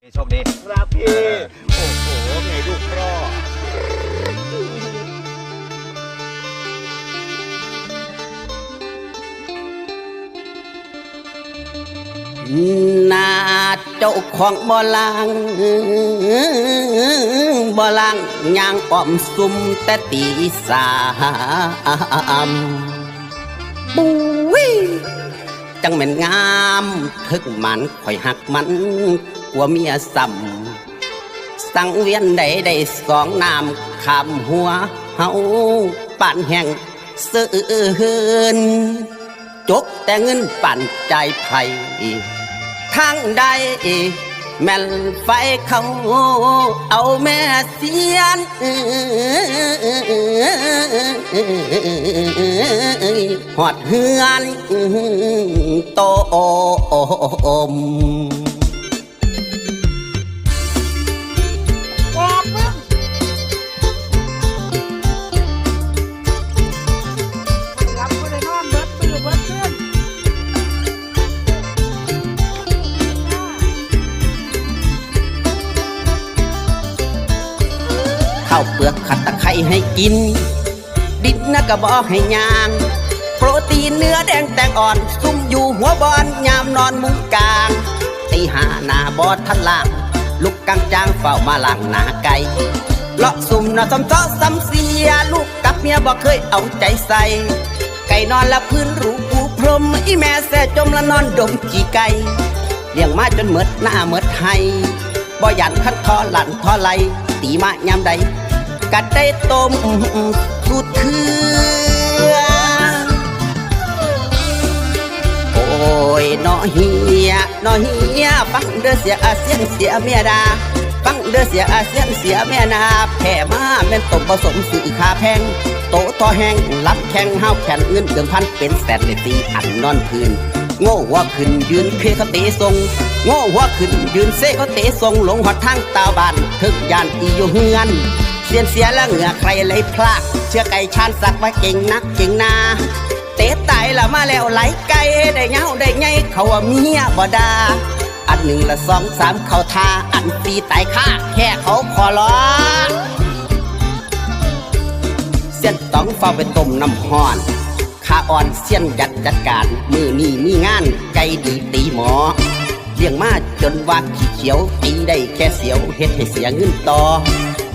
โชคดีครับพี่ โอ้โหไงลูกพ่อนาเจ้าของบ่ลางบ่ลางย่างอ้อมซุ่มแต่ตีสามปุ้ยจังแม่นงามถึกมันข่อยหักมัน กลัวเมียซ้ำสังเวียนใดได้สองน้ำคำหัวเฮาปานแห่งเสื่นจกแต่เงินปั่นใจไผ่ทางใดแม่นไฟเขาเอาแม่เสียนหอดเฮือนโตอกาวเปลือกขัดตะไคร้ให้กิน ดินนะกะบอกให้ยาง โปรตีนเนื้อแดงแตงอ่อน ซุ่มอยู่หัวบอนยามนอนมุงกลางตีหาหนาบอดทันล่างลูกกังจางเฝ้ามาล่างหนาไก่เลาะซุ่มนะซ้ำซ้อซ้ำเสีย ลูกกับเมียบอกเคยเอาใจใส่ ไก่นอนละพื้นรูปูพรม อีแม่แซ่จมละนอนดมขี่ไก่เลี้ยงมาจนเมิดหน้าเมิดให้บ่ยันคัดทอหลันทอไหลตีมายามใด กัดได้ต้มสูตรเครื่อโอ้ยน้อเฮียน้อเฮียฟังเด้อเสียอาเซียนเสียเมียดาฟังเด้อเสียอาเซียนเสียแม่นาแผ่มาแม่นตบผสมสื่อคาแพงโตทอแห้งรับแข่งห้าวแขนเงินเดิมพันเป็นแสนเลยตีอันนอนพื้นโง่หัว่าขึ้นยืนเคเขาเตะทรงโง่หัว่าขึ้นยืนเซเขาเตะทรงหลงหัดทางตาบานถึกยานอีอยู่เฮือน เสียนเสียล้วเหงื่อใครเลยพลาก เชื่อไก่ชานสักว่าเก่งนักเก่งนาเตะตายละมาแล้วไหลไก่ได้เหงาได้ไงเขาว่าเมียบ่ดาอันหนึ่งละสองสามเขาทาอันตีตายค่าแค่เขาขอร้องเสียนต้องเฝ้าไปต้มน้ำห้อนขาอ่อนเสียนยัดจัดการ มือนี่มีงานไก่ดีตีหมอเลี้ยงมาจนว่าขี้เขียวตีได้แค่เสียวเฮ็ดให้เสียเงินต่อ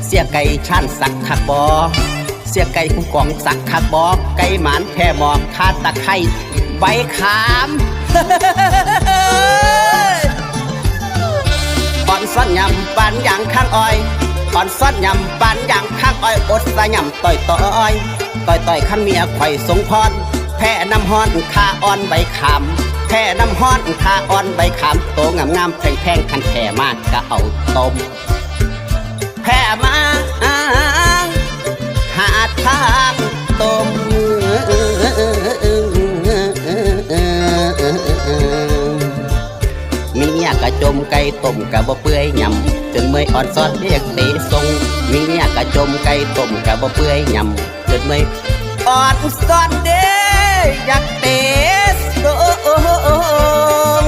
เสียไก่ชานสักคักบอเสียไก่ผู้กองสักคักบอไก่หมานแพ่หมอกคาตะไคร้ใบขามอ่อนซ่อนยำปานอย่างข้างอ้อยอ่อนซ่อนยำปานอย่างข้างอ้อยอดสะยำต่อยต่อยต่อยต่อยขันเมียไข่สงพรแพ่น้ำฮ้อนคาอ่อนใบขามแพ่น้ำฮ้อนคาอ่อนใบขามโตงามงามแพงแพงคันแผ่มากก็เอาต้ม แพ่มาหาทางต้มเมียกะจมไก่ต้มกะบ่เปื่อยยำจนเมื่อยอ่อนซอนเรียกเตะทรงเมียกะจมไก่ต้มกะบ่เปื่อยยำจนเมื่อยอ่อนซอนเด้อยากเตะทรง